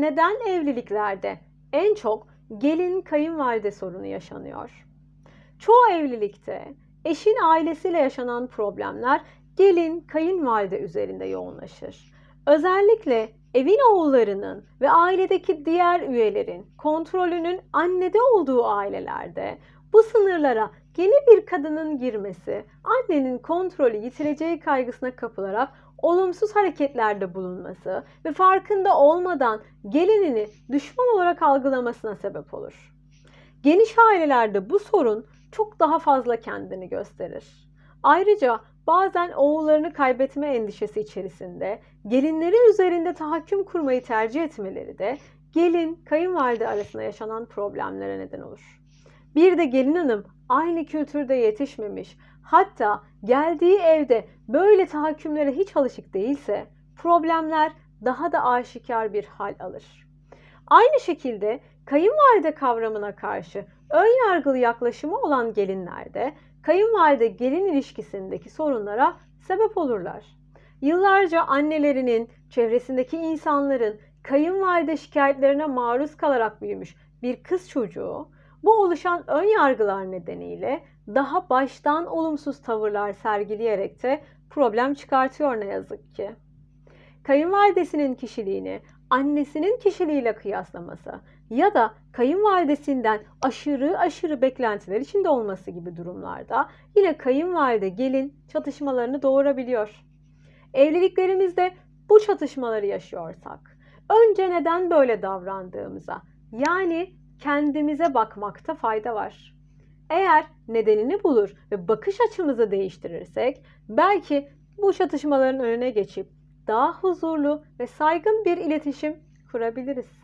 neden evliliklerde en çok gelin kayınvalide sorunu yaşanıyor? Çoğu evlilikte eşin ailesiyle yaşanan problemler gelin kayınvalide üzerinde yoğunlaşır. Özellikle evin oğullarının ve ailedeki diğer üyelerin kontrolünün annede olduğu ailelerde bu sınırlara yeni bir kadının girmesi, annenin kontrolü yitireceği kaygısına kapılarak olumsuz hareketlerde bulunması ve farkında olmadan gelinini düşman olarak algılamasına sebep olur. Geniş ailelerde bu sorun çok daha fazla kendini gösterir. Ayrıca bazen oğullarını kaybetme endişesi içerisinde gelinleri üzerinde tahakküm kurmayı tercih etmeleri de gelin kayınvalide arasında yaşanan problemlere neden olur. Bir de gelin hanım aynı kültürde yetişmemiş, hatta geldiği evde böyle tahakkümlere hiç alışık değilse problemler daha da aşikar bir hal alır. Aynı şekilde kayınvalide kavramına karşı ön yargılı yaklaşımı olan gelinlerde kayınvalide gelin ilişkisindeki sorunlara sebep olurlar. Yıllarca annelerinin, çevresindeki insanların kayınvalide şikayetlerine maruz kalarak büyümüş bir kız çocuğu bu oluşan ön yargılar nedeniyle daha baştan olumsuz tavırlar sergileyerek de problem çıkartıyor ne yazık ki. Kayınvalidesinin kişiliğini annesinin kişiliğiyle kıyaslaması ya da kayınvalidesinden aşırı aşırı beklentiler içinde olması gibi durumlarda yine kayınvalide gelin çatışmalarını doğurabiliyor. Evliliklerimizde bu çatışmaları yaşıyorsak önce neden böyle davrandığımıza yani kendimize bakmakta fayda var. Eğer nedenini bulur ve bakış açımızı değiştirirsek belki bu çatışmaların önüne geçip daha huzurlu ve saygın bir iletişim kurabiliriz.